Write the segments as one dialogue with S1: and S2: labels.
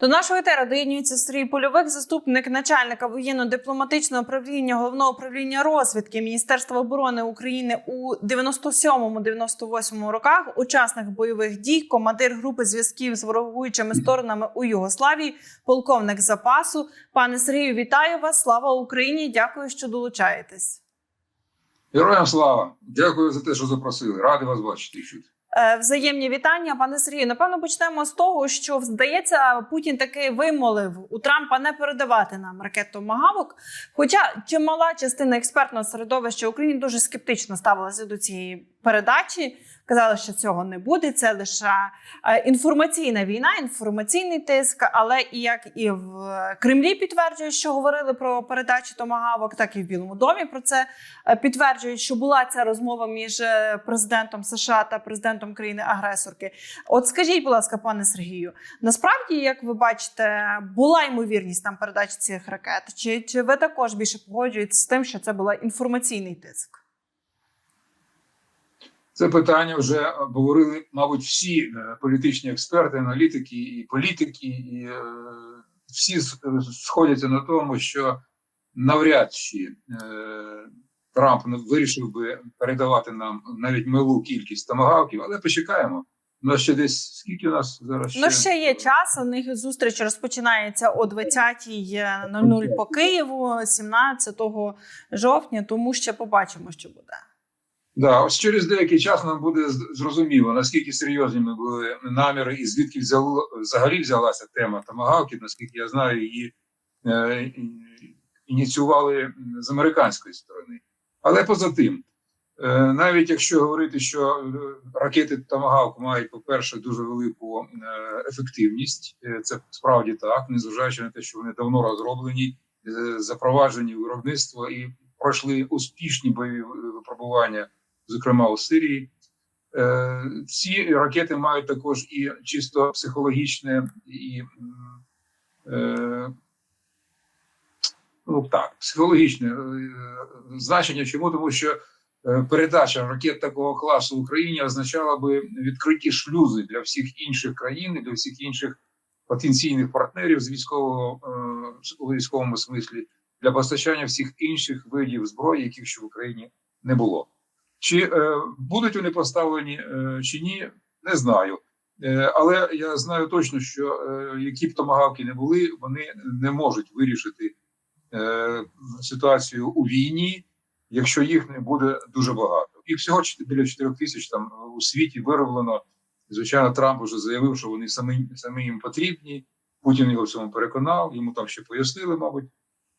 S1: До нашого етера доєднюється Сергій Польовик, заступник начальника воєнно-дипломатичного управління головного управління розвідки Міністерства оборони України у 97-98 роках, учасник бойових дій, командир групи зв'язків з ворогуючими сторонами у Югославії, полковник запасу. Пане Сергію, вітаю вас! Слава Україні! Дякую, що долучаєтесь.
S2: Героям слава! Дякую за те, що запросили. Радий вас бачити чути.
S1: Е, Взаємні вітання, пане Сергію. Напевно, почнемо з того, що здається, Путін таки вимолив у Трампа не передавати нам ракету Магавок. Хоча чимала частина експертного середовища України дуже скептично ставилася до цієї передачі. Казали, що цього не буде. Це лише е, інформаційна війна, інформаційний тиск. Але і як і в Кремлі підтверджують, що говорили про передачу томагавок, так і в Білому домі про це е, підтверджують, що була ця розмова між е, президентом США та президентом країни-агресорки. От скажіть, будь ласка, пане Сергію, насправді, як ви бачите, була ймовірність там передачі цих ракет? Чи, чи ви також більше погоджуєтесь з тим, що це була інформаційний тиск?
S2: Це питання вже обговорили, мабуть, всі е, політичні експерти, аналітики і політики, і е, всі сходяться на тому, що навряд чи е, Трамп вирішив би передавати нам навіть милу кількість томагавків, але почекаємо. У нас ще десь скільки у нас зараз ще?
S1: Ну, ще є час. У них зустріч розпочинається о 20.00 по Києву, 17 жовтня. Тому ще побачимо, що буде.
S2: Да, ось через деякий час нам буде зрозуміло, наскільки серйозними були наміри і звідки взяло, взагалі взялася тема томагавків, наскільки я знаю, її е, ініціювали з американської сторони. Але поза тим, е, навіть якщо говорити, що е, ракети Томагавк мають, по-перше, дуже велику е, ефективність, е, це справді так, незважаючи на те, що вони давно розроблені, е, запроваджені виробництво і пройшли успішні бойові випробування зокрема у Сирії. Е, Ці ракети мають також і чисто психологічне і е, ну так, психологічне е, значення. Чому? Тому що е, передача ракет такого класу Україні означала би відкриті шлюзи для всіх інших країн і для всіх інших потенційних партнерів з військового е, військовому смислі для постачання всіх інших видів зброї, яких ще в Україні не було. Чи е, будуть вони поставлені е, чи ні, не знаю. Е, але я знаю точно, що е, які б томагавки не були, вони не можуть вирішити е, ситуацію у війні, якщо їх не буде дуже багато. Їх всього біля 4 тисяч там у світі вироблено. Звичайно, Трамп вже заявив, що вони самі, самі їм потрібні. Путін його в цьому переконав, йому там ще пояснили, мабуть,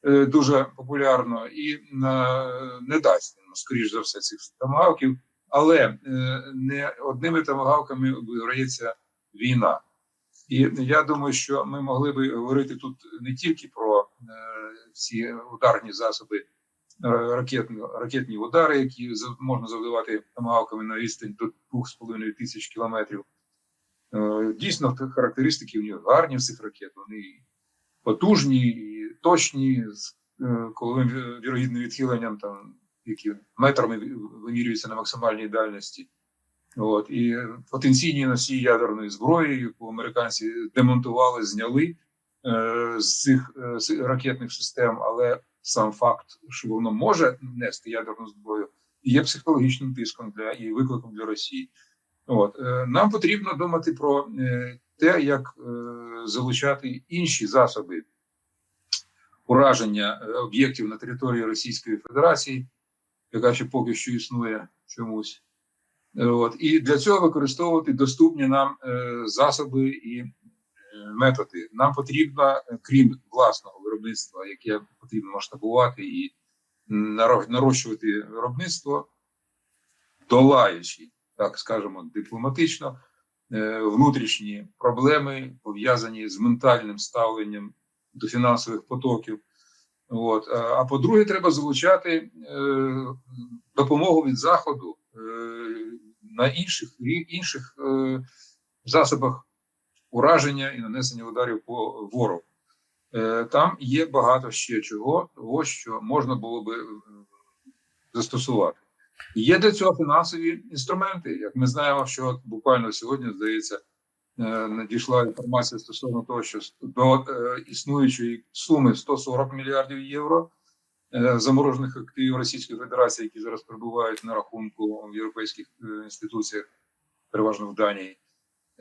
S2: дуже популярно і е, не дасть ну, скоріш за все цих томагавків, але е, не одними томагавками виграється війна. І я думаю, що ми могли би говорити тут не тільки про е, ці ударні засоби, е, ракетні, ракетні удари, які можна завдавати томагавками на відстань до 2,5 тисяч кілометрів. Е, Дійсно, характеристики в них гарні в цих ракет. Вони потужні точні, з е, коловим вірогідним відхиленням, там, які метрами вимірюються на максимальній дальності. От, і потенційні носії ядерної зброї, яку американці демонтували, зняли е, з цих е, ракетних систем, але сам факт, що воно може нести ядерну зброю, є психологічним тиском для і викликом для Росії. От е, нам потрібно думати про е, те, як е, залучати інші засоби ураження е, об'єктів на території Російської Федерації, яка ще поки що існує чомусь. Е, От і для цього використовувати доступні нам е, засоби і методи. Нам потрібно, крім власного виробництва, яке потрібно масштабувати і нарощувати виробництво, долаючи, так скажемо, дипломатично, внутрішні проблеми пов'язані з ментальним ставленням до фінансових потоків. От. А, А по-друге, треба залучати е, допомогу від Заходу е, на інших, інших е, засобах ураження і нанесення ударів по ворогу. Е, там є багато ще чого, того, що можна було би е, застосувати. Є для цього фінансові інструменти. Як ми знаємо, що буквально сьогодні здається, е, надійшла інформація стосовно того, що до е, існуючої суми 140 мільярдів євро е, заморожених активів Російської Федерації, які зараз перебувають на рахунку в європейських е, інституціях, переважно в Данії.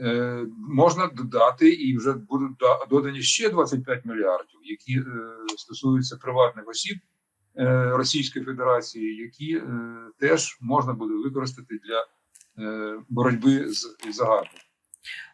S2: Е, можна додати і вже будуть додані ще 25 мільярдів, які е, стосуються приватних осіб е, Російської Федерації, які е, теж можна буде використати для е, боротьби з загарбом.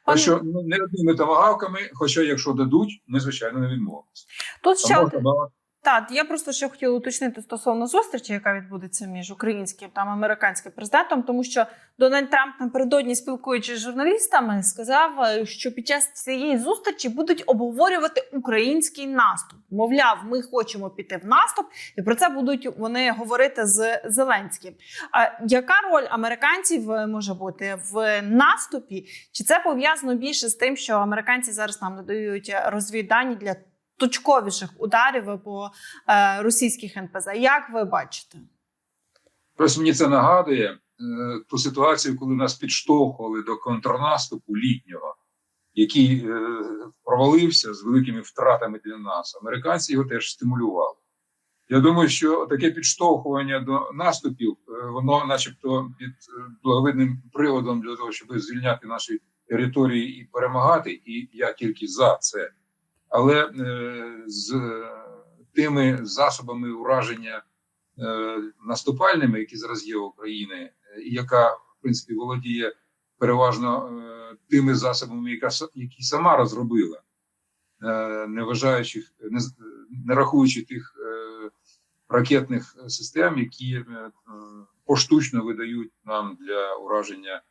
S2: Так що ну, не одними тамагавками, хоча якщо дадуть, ми звичайно не відмовимося.
S1: Тут ще
S2: можна
S1: Так, я просто ще хотіла уточнити стосовно зустрічі, яка відбудеться між українським та американським президентом, тому що Дональд Трамп напередодні спілкуючись з журналістами, сказав, е, що під час цієї зустрічі будуть обговорювати український наступ. Мовляв, ми хочемо піти в наступ, і про це будуть вони говорити з Зеленським. А яка роль американців е, може бути в наступі? Чи це пов'язано більше з тим, що американці зараз нам надають розвіддані для точковіших ударів по е, російських НПЗ. Як ви бачите?
S2: Просто мені це нагадує е, ту ситуацію, коли нас підштовхували до контрнаступу літнього, який е, провалився з великими втратами для нас. Американці його теж стимулювали. Я думаю, що таке підштовхування до наступів, воно, начебто, під благовидним приводом для того, щоб звільняти наші території і перемагати, і я тільки за це. Але е, з е, тими засобами ураження е, наступальними, які зараз є в Україні, яка в принципі володіє переважно тими засобами, яка які сама розробила, не вважаючи, не, не рахуючи тих ракетних систем, які поштучно видають нам для ураження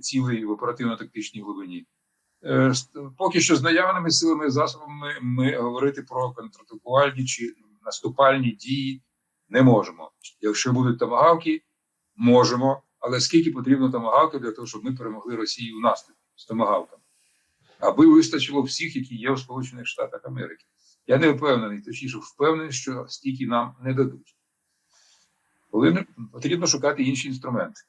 S2: цілей в оперативно-тактичній глибині. Е, Поки що з наявними силами і засобами ми говорити про контратакувальні чи наступальні дії не можемо. Якщо будуть тамагавки, можемо. Але скільки потрібно тамагавки для того, щоб ми перемогли Росію в наступі з тамагавками? Аби вистачило всіх, які є у Сполучених Штатах Америки. Я не впевнений, точніше впевнений, що стільки нам не дадуть. Коли потрібно шукати інші інструменти.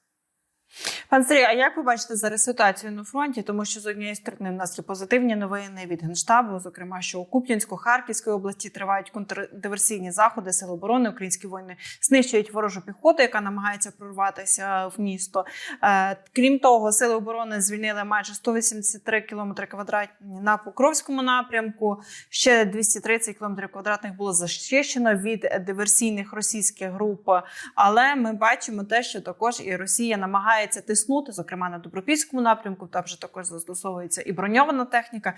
S1: Пан Сергій, а як ви бачите зараз ситуацію на фронті? Тому що з однієї сторони в нас є позитивні новини від генштабу, зокрема, що у Куп'янську, Харківській області тривають контрдиверсійні заходи Сил оборони. Українські воїни знищують ворожу піхоту, яка намагається прорватися в місто. Е, крім того, сили оборони звільнили майже 183 кілометри квадратні на Покровському напрямку. Ще 230 кілометрів квадратних було зачищено від диверсійних російських груп. Але ми бачимо те, що також і Росія намагається тиснути, зокрема на Добропільському напрямку. Там вже також застосовується і броньована техніка.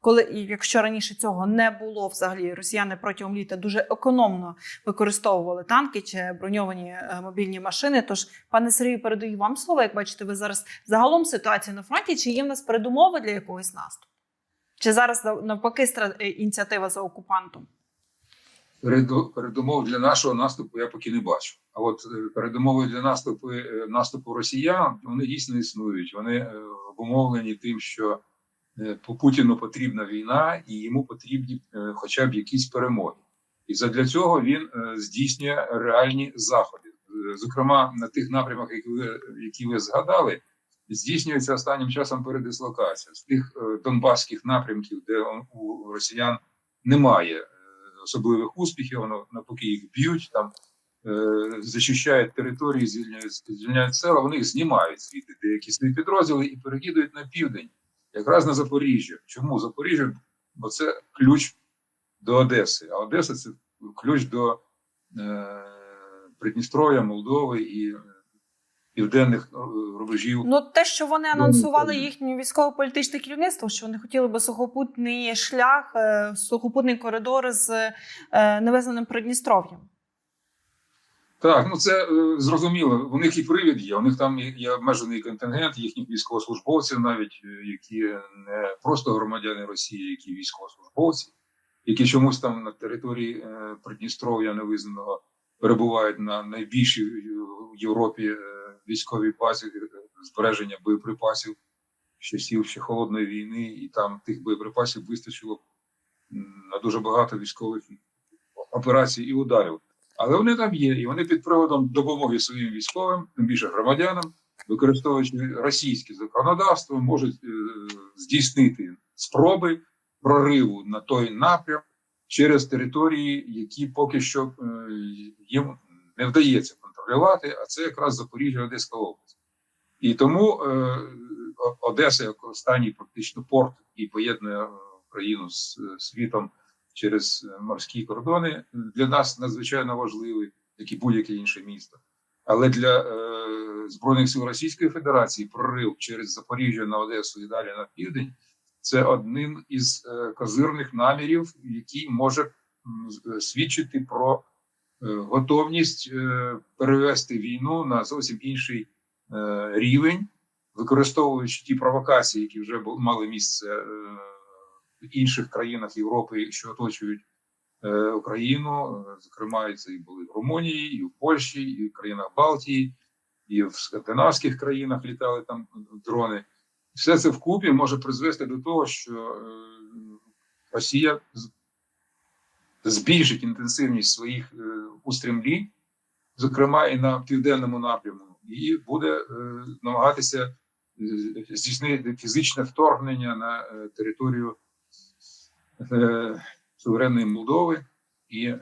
S1: Коли якщо раніше цього не було, взагалі росіяни протягом літа дуже економно використовували танки чи броньовані е, мобільні машини. Тож, пане Сергію, передаю вам слово. Як бачите, ви зараз загалом ситуацію на фронті, чи є в нас передумови для якогось наступу? Чи зараз навпаки е, ініціатива за окупантом?
S2: Переду- передумов для нашого наступу я поки не бачу. А от е, передумови для наступу е, наступу росіян вони дійсно існують. Вони е, обумовлені тим, що по Путіну потрібна війна, і йому потрібні хоча б якісь перемоги. І задля цього він здійснює реальні заходи. Зокрема, на тих напрямах, які ви, які ви згадали, здійснюється останнім часом передислокація з тих донбаських напрямків, де у росіян немає особливих успіхів, воно навпаки їх б'ють там. е, Зачищають території, звільняють, звільняють села, вони їх знімають звідти деякі свої підрозділи і перекидують на південь, якраз на Запоріжжя. Чому Запоріжжя? Бо це ключ до Одеси, а Одеса це ключ до е, Придністров'я, Молдови і е, південних е, рубежів.
S1: Ну, те, що вони анонсували їхнє військово-політичне керівництво, що вони хотіли би сухопутний шлях, е, сухопутний коридор з невизнаним Придністров'ям.
S2: Так, ну це е, зрозуміло. У них і привід є. У них там є- обмежений контингент їхніх військовослужбовців, навіть е, які не просто громадяни Росії, які військовослужбовці, які чомусь там на території е, Придністров'я невизнаного перебувають на найбільшій в Європі е, військовій базі е, збереження боєприпасів часів ще холодної війни, і там тих боєприпасів вистачило на дуже багато військових операцій і ударів. Але вони там є, і вони під приводом допомоги своїм військовим, тим більше громадянам, використовуючи російське законодавство, можуть е, здійснити спроби прориву на той напрям через території, які поки що е, їм не вдається контролювати, а це якраз Запоріжжя, Одеська область. І тому е, Одеса, як останній практично порт, який поєднує е, Україну з е, світом через е, морські кордони, для нас надзвичайно важливий, як і будь-яке інше місто. Але для е, збройних сил Російської Федерації прорив через Запоріжжя на Одесу і далі на південь це одним із е, козирних намірів, який може свідчити про готовність е, перевести війну на зовсім інший е, рівень, використовуючи ті провокації, які вже мали місце е, в інших країнах Європи, що оточують е, Україну. Е, Зокрема, це і були в Румунії, і в Польщі, і в країнах Балтії, і в скандинавських країнах літали там дрони. Все це вкупі може призвести до того, що е, Росія збільшить інтенсивність своїх е, устремлінь, зокрема і на південному напрямку, і буде е, намагатися е, здійснити фізичне вторгнення на територію суверенної Молдови і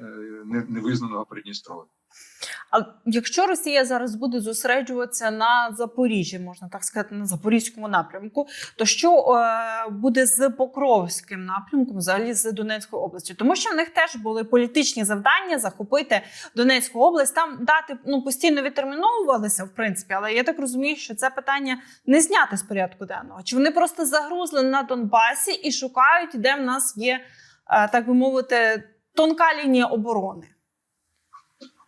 S2: невизнаного Придністров'я.
S1: А якщо Росія зараз буде зосереджуватися на Запоріжжі, можна так сказати, на запорізькому напрямку, то що е, буде з Покровським напрямком, взагалі з Донецькою областю? Тому що в них теж були політичні завдання захопити Донецьку область. Там дати ну постійно відтерміновувалися, в принципі, але я так розумію, що це питання не зняти з порядку денного. Чи вони просто загрузли на Донбасі і шукають, де в нас є, е, так би мовити, тонка лінія оборони?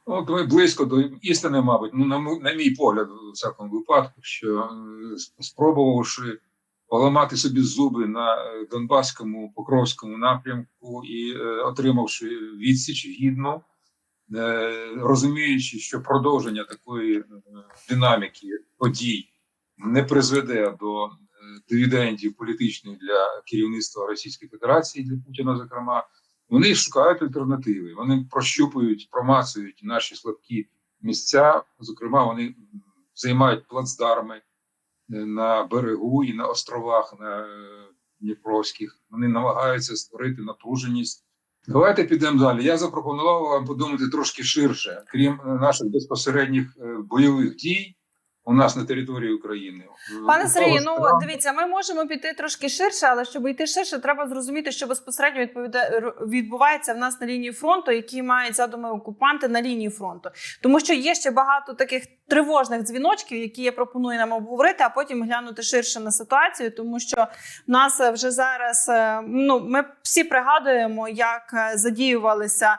S2: От ви близько до істини, мабуть, ну на, на мій погляд, у всякому випадку, що е, спробувавши поламати собі зуби на е, Донбаському Покровському напрямку і е, отримавши відсіч гідну, е, розуміючи, що продовження такої е, динаміки подій не призведе до дивідендів політичних для керівництва Російської Федерації для Путіна, зокрема. Вони шукають альтернативи. Вони прощупують, промацують наші слабкі місця. Зокрема, вони займають плацдарми е, на берегу і на островах на е, Дніпровських. Вони намагаються створити напруженість. Давайте підемо далі. Я запропонував вам подумати трошки ширше, крім е, наших безпосередніх бойових дій у нас на території України.
S1: Пане Сергію, ну дивіться, ми можемо піти трошки ширше, але щоб йти ширше, треба зрозуміти, що безпосередньо відповідає відбувається в нас на лінії фронту, які мають задуми окупанти на лінії фронту. Тому що є ще багато таких тривожних дзвіночків, які я пропоную нам обговорити, а потім глянути ширше на ситуацію, тому що в нас вже зараз е, ну ми всі пригадуємо, як е, задіювалися.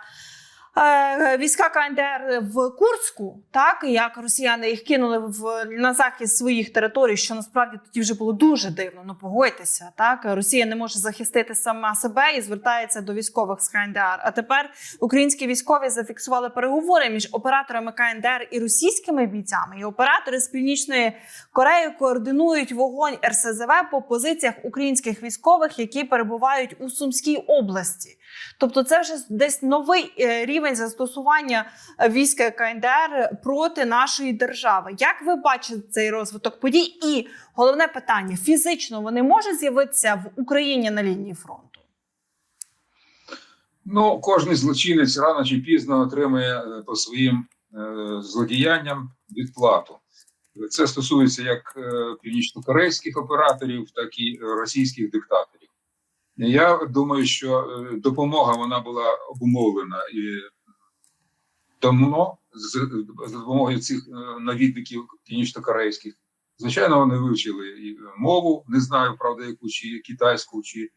S1: Е, Війська КНДР в Курську, так як росіяни їх кинули в на захист своїх територій, що насправді тоді вже було дуже дивно. Ну погодьтеся, так Росія не може захистити сама себе і звертається до військових з КНДР. А тепер українські військові зафіксували переговори між операторами КНДР і російськими бійцями. І оператори з північної Кореї координують вогонь РСЗВ по позиціях українських військових, які перебувають у Сумській області. Тобто, це вже десь новий е, рівень застосування війська КНДР проти нашої держави. Як ви бачите цей розвиток подій? І головне питання: фізично вони можуть з'явитися в Україні на лінії фронту?
S2: Ну, кожен злочинець рано чи пізно отримує е, по своїм е, злодіянням відплату. Це стосується як е, північнокорейських операторів, так і російських диктаторів. Я думаю, що е, допомога вона була обумовлена і давно з допомогою цих е, навідників північнокорейських. Звичайно, вони вивчили і мову, не знаю, правда, яку чи китайську, чи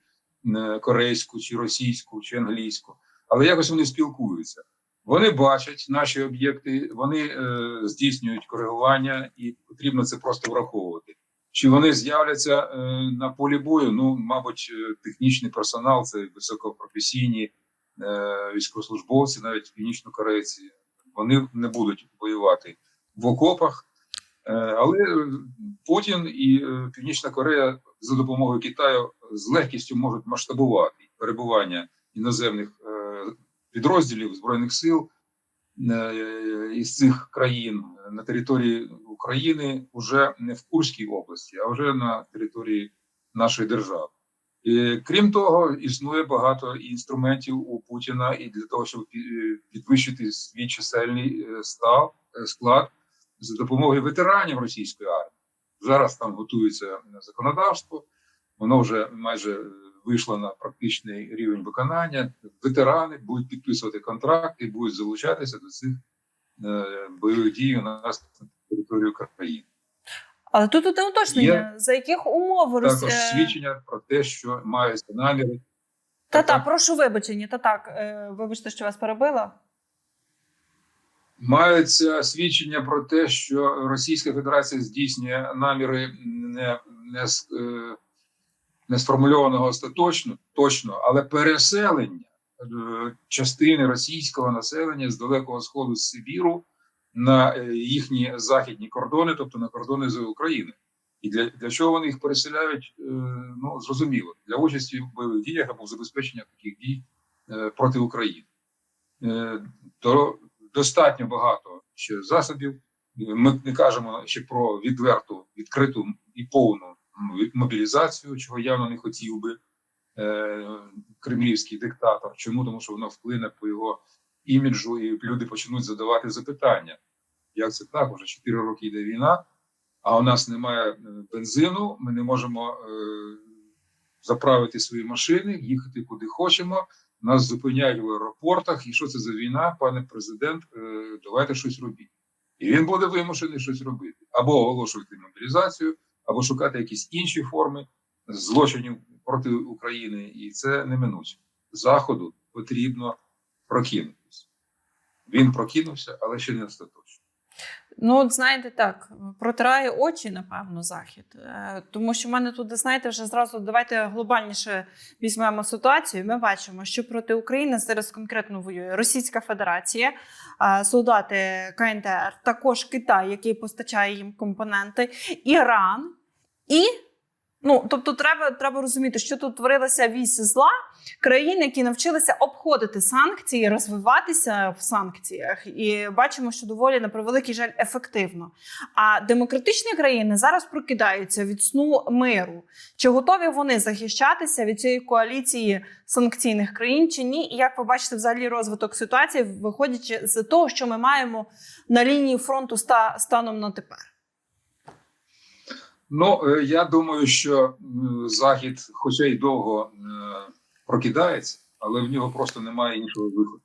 S2: е, корейську, чи російську, чи англійську, але якось вони спілкуються. Вони бачать наші об'єкти, вони е, здійснюють коригування, і потрібно це просто враховувати. Чи вони з'являться е, на полі бою? Ну, мабуть, е, технічний персонал, це високопрофесійні е, військовослужбовці, навіть північнокорейці, вони не будуть воювати в окопах. Але Путін і Північна Корея за допомогою Китаю з легкістю можуть масштабувати перебування іноземних підрозділів збройних сил із цих країн на території України вже не в Курській області, а вже на території нашої держави. І, крім того, існує багато інструментів у Путіна і для того, щоб підвищити свій чисельний е, став е, склад за допомогою ветеранів російської армії. Зараз там готується законодавство, воно вже майже вийшло на практичний рівень виконання. Ветерани будуть підписувати контракти і будуть залучатися до цих е, бойових дій у нас на території України.
S1: Але тут одне уточнення, за яких умов.
S2: Також
S1: е,
S2: свідчення про те, що маються наміри.
S1: Та та прошу вибачення. Та так, е, вибачте, що вас перебила.
S2: Маються свідчення про те, що Російська Федерація здійснює наміри не, не, е, не сформульованого остаточно, точно, але переселення е, частини російського населення з далекого сходу з Сибіру на е, їхні західні кордони, тобто на кордони з Україною. І для, для чого вони їх переселяють? е, Ну зрозуміло, для участі в бойових діях або забезпечення таких дій проти України. То достатньо багато ще засобів. Ми не кажемо ще про відверту, відкриту і повну мобілізацію, чого явно не хотів би е, кремлівський диктатор. Чому? Тому що воно вплине по його іміджу, і люди почнуть задавати запитання. Як це так? Уже 4 роки йде війна, а у нас немає е, бензину, ми не можемо е, заправити свої машини, їхати куди хочемо. Нас зупиняють в аеропортах. І що це за війна, пане президент? Е, давайте щось робіть. І він буде вимушений щось робити або оголошувати мобілізацію, або шукати якісь інші форми злочинів проти України, і це неминуче. Заходу потрібно прокинутися. Він прокинувся, але ще не остаточно.
S1: Ну, от знаєте, так, протирає очі, напевно, захід. Е, Тому що в мене тут, знаєте, вже зразу давайте глобальніше візьмемо ситуацію. Ми бачимо, що проти України зараз конкретно воює Російська Федерація, е, солдати КНДР, також Китай, який постачає їм компоненти, Іран і. Ну, тобто, треба, треба розуміти, що тут творилася вісь зла країн, які навчилися обходити санкції, розвиватися в санкціях, і бачимо, що доволі на превеликий жаль ефективно. А демократичні країни зараз прокидаються від сну миру. Чи готові вони захищатися від цієї коаліції санкційних країн, чи ні? І як ви бачите взагалі розвиток ситуації, виходячи з того, що ми маємо на лінії фронту ста, станом на тепер?
S2: Ну, е, я думаю, що Захід, хоча й довго е, прокидається, але в нього просто немає іншого виходу.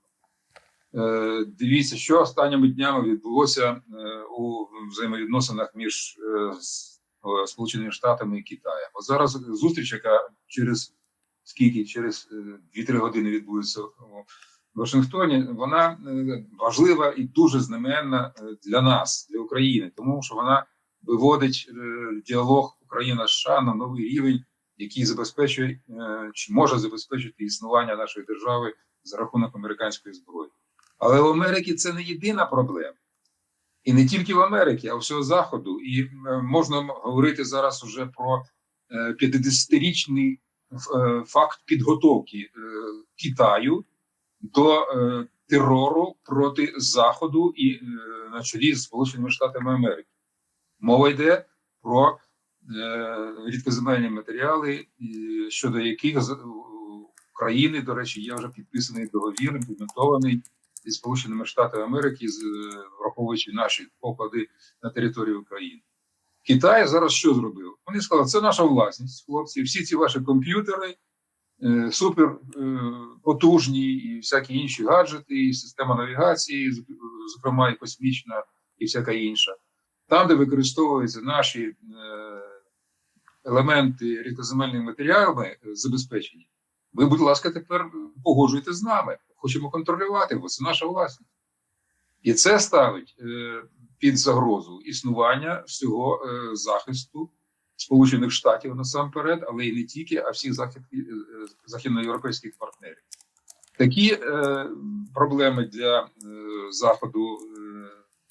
S2: Е, Дивіться, що останніми днями відбулося у взаємовідносинах між Сполученими Штатами і Китаєм. От зараз зустріч, яка через скільки, через е, 2-3 години відбудеться у Вашингтоні, вона важлива і дуже знаменна для нас, для України, тому що вона виводить е, діалог Україна США на новий рівень, який забезпечує е, чи може забезпечити існування нашої держави за рахунок американської зброї. Але в Америці це не єдина проблема. І не тільки в Америці, а всього Заходу. І е, можна говорити зараз уже про е, 50-річний е, факт підготовки Китаю до терору проти Заходу і на чолі з Сполученими Штатами Америки. Мова йде про е, рідкоземельні матеріали, щодо яких з- у країни, до речі, є вже підписаний договір, імплементований зі Сполученими Штатами Америки, е, враховуючи наші поклади на територію України. Китай зараз що зробив? Вони сказали, це наша власність, хлопці. Всі ці ваші комп'ютери, е, супер е, потужні і всякі інші гаджети, і система навігації, зокрема і космічна, і всяка інша. Там, де використовуються наші е, елементи рідкоземельними матеріалами е, забезпечені, ви, будь ласка, тепер погоджуйте з нами. Хочемо контролювати, бо це наша власність. І це ставить е, під загрозу існування всього захисту Сполучених Штатів насамперед, але і не тільки, а всіх захід, західноєвропейських партнерів. Такі е, проблеми для е, Заходу е,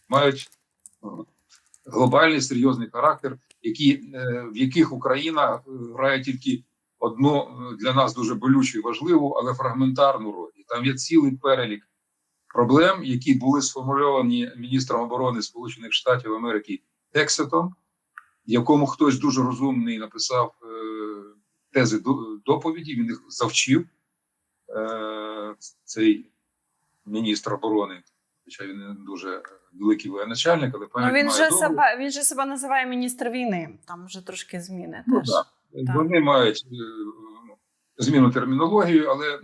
S2: мають глобальний серйозний характер, які, е, в яких Україна е, грає тільки одну е, для нас дуже болючу і важливу, але фрагментарну роль. І там є цілий перелік проблем, які були сформульовані міністром оборони Сполучених Штатів Америки Ексетом, якому хтось дуже розумний написав тези до- доповіді, він їх завчив. Цей міністр оборони, хоча він не дуже великий воєначальник, але
S1: Ну,
S2: пам'ять
S1: він
S2: має
S1: же себе він же себе називає міністр війни. Там вже трошки зміни.
S2: Ну,
S1: теж.
S2: так.
S1: Так.
S2: Вони мають е, зміну термінологію, але е,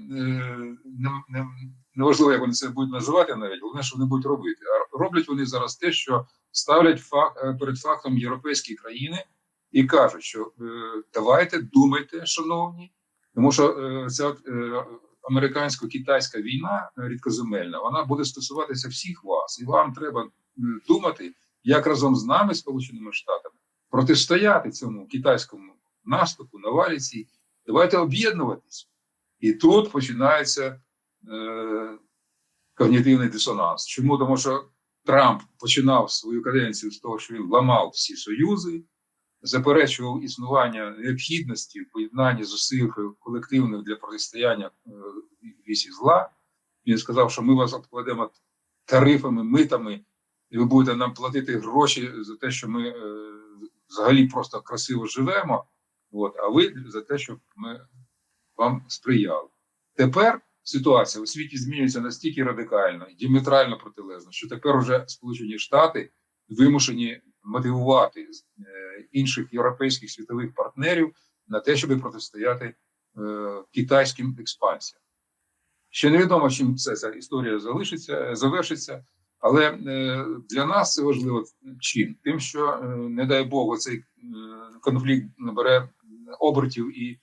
S2: не, не, неважливо, як вони це будуть називати навіть, головне, що вони будуть робити. А роблять вони зараз те, що ставлять фак, е, перед фактом європейські країни і кажуть, що давайте думайте, шановні, тому що е, ця от, американсько-китайська війна е, рідкоземельна, вона буде стосуватися всіх вас, і вам треба думати, як разом з нами, Сполученими Штатами, протистояти цьому китайському наступу, наваліці. Давайте об'єднуватись. І тут починається е, когнітивний дисонанс. Чому? Тому що Трамп починав свою каденцію з того, що він ламав всі союзи, заперечував існування необхідності в поєднанні зусиль колективних для протистояння е, вісі зла. Він сказав, що ми вас обкладемо тарифами, митами, і ви будете нам платити гроші за те, що ми е, взагалі просто красиво живемо. От, а ви за те, щоб ми вам сприяли. Тепер ситуація у світі змінюється настільки радикально і діаметрально протилежно, що тепер уже Сполучені Штати вимушені мотивувати е, інших європейських світових партнерів на те, щоб протистояти е, китайським експансіям. Ще невідомо, чим це ця історія залишиться, завершиться, але е, для нас це важливо чим? Тим, що е, не дай Бог, цей конфлікт набере обертів і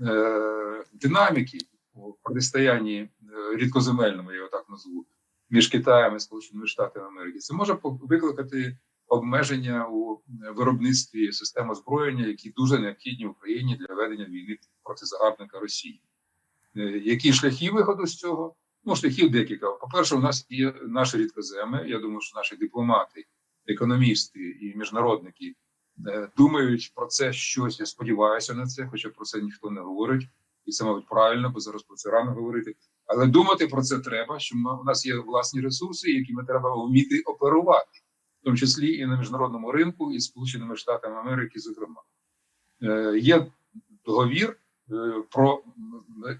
S2: е, динаміки у протистоянні е, рідкоземельному, я його так назву, між Китаєм і Сполученими Штатами Америки. Це може викликати обмеження у виробництві систем озброєння, які дуже необхідні Україні для ведення війни проти загарбника Росії. Е, Які шляхи виходу з цього? Ну, шляхів декілька. По-перше, у нас є наші рідкоземи. Я думаю, що наші дипломати, економісти і міжнародники е, думають про це щось. Я сподіваюся на це, хоча про це ніхто не говорить, і це, мабуть, правильно, бо зараз про це рано говорити. Але думати про це треба, що ми, у нас є власні ресурси, якими треба вміти оперувати, тому числі і на міжнародному ринку, і Сполученими Штатами Америки, зокрема. Е, є договір е, про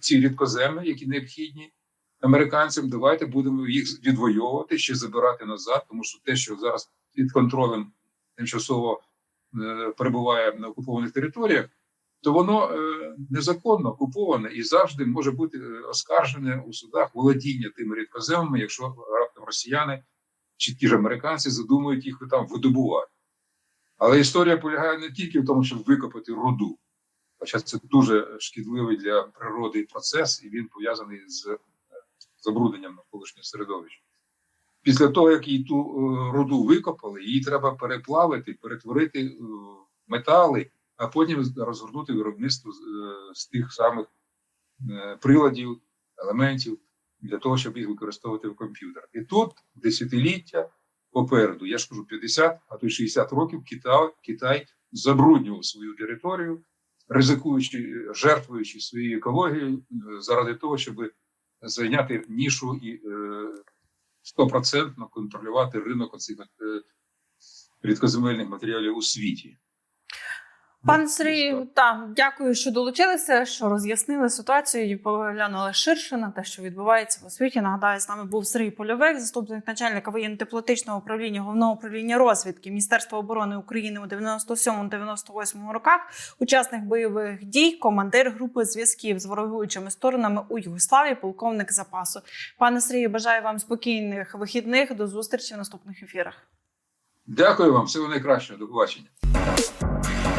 S2: ці рідкоземи, які необхідні американцям. Давайте будемо їх відвоювати, ще забирати назад, тому що те, що зараз під контролем тимчасово е, перебуває на окупованих територіях, то воно незаконно окуповане і завжди може бути оскаржене у судах володіння тими рідкоземами, якщо раптом росіяни чи ті ж американці задумують їх там видобувати. Але історія полягає не тільки в тому, щоб викопати руду, хоча це дуже шкідливий для природи процес, і він пов'язаний з е, забрудненням навколишнього середовища. Після того, як її ту е, руду викопали, її треба переплавити, перетворити е, метали, а потім розгорнути виробництво з, тих самих приладів, елементів для того, щоб їх використовувати в комп'ютерах. І тут десятиліття попереду, я ж кажу, 50, а то й 60 років Китай, Китай забруднював свою територію, ризикуючи, жертвуючи своєю екологією е, заради того, щоб зайняти нішу і е, стопроцентно контролювати ринок оцих е, рідкоземельних матеріалів у світі.
S1: Пан Сергій, так, дякую, що долучилися, що роз'яснили ситуацію і поглянули ширше на те, що відбувається в світі. Нагадаю, з нами був Сергій Польовик, заступник начальника воєнно-теплотичного управління головного управління розвідки Міністерства оборони України у 97-98 роках, учасник бойових дій, командир групи зв'язків з ворогуючими сторонами у Югославії, полковник запасу. Пане Сергію, бажаю вам спокійних вихідних. До зустрічі в наступних ефірах.
S2: Дякую вам, всього найкращого, до побачення.